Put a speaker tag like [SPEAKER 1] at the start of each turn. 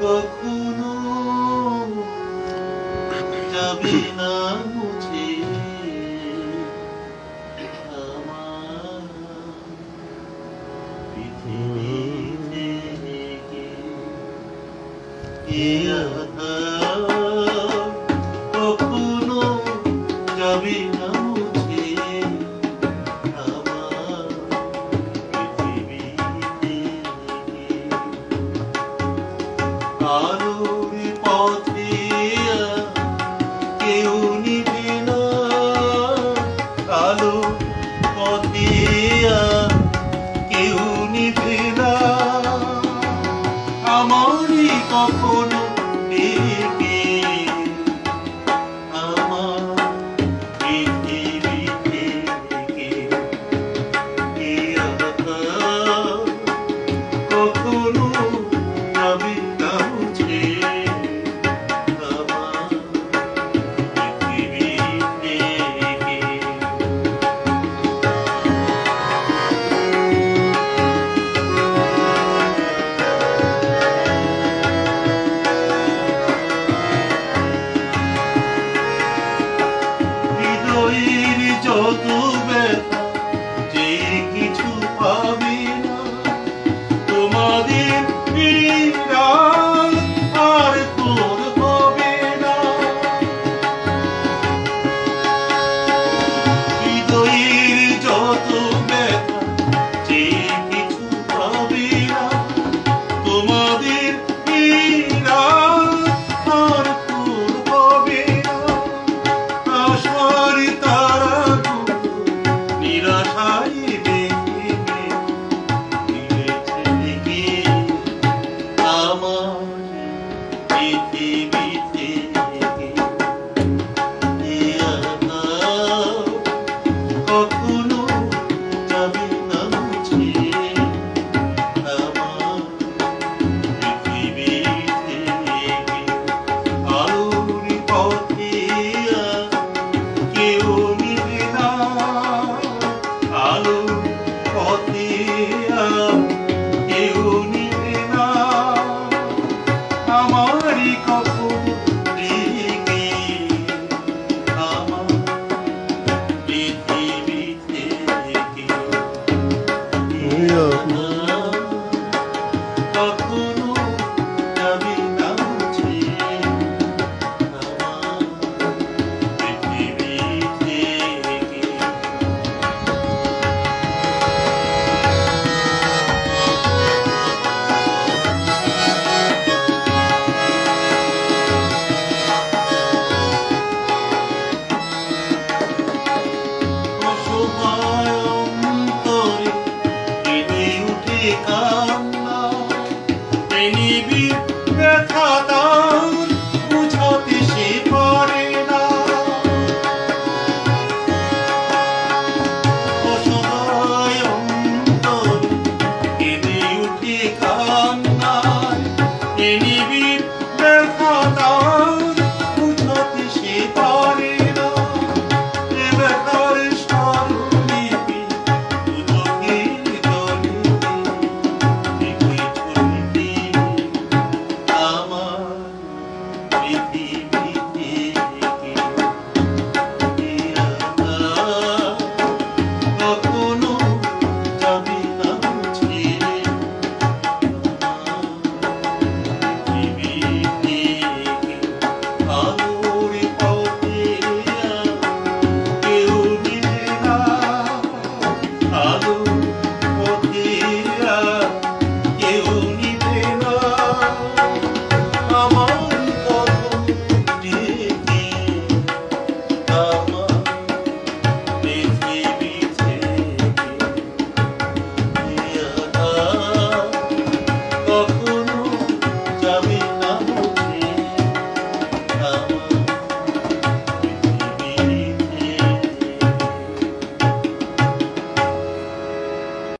[SPEAKER 1] কখনো যাবি না মুছে আমার পৃথিবী থেকে। কে Hallelujah. me. হয় নিবিড় ব্যথা তার বুঝাতে সে পারে না। অসহায় অন্তর, কেঁদে উঠে কান্নার এ নিবিড় ব্যথা তার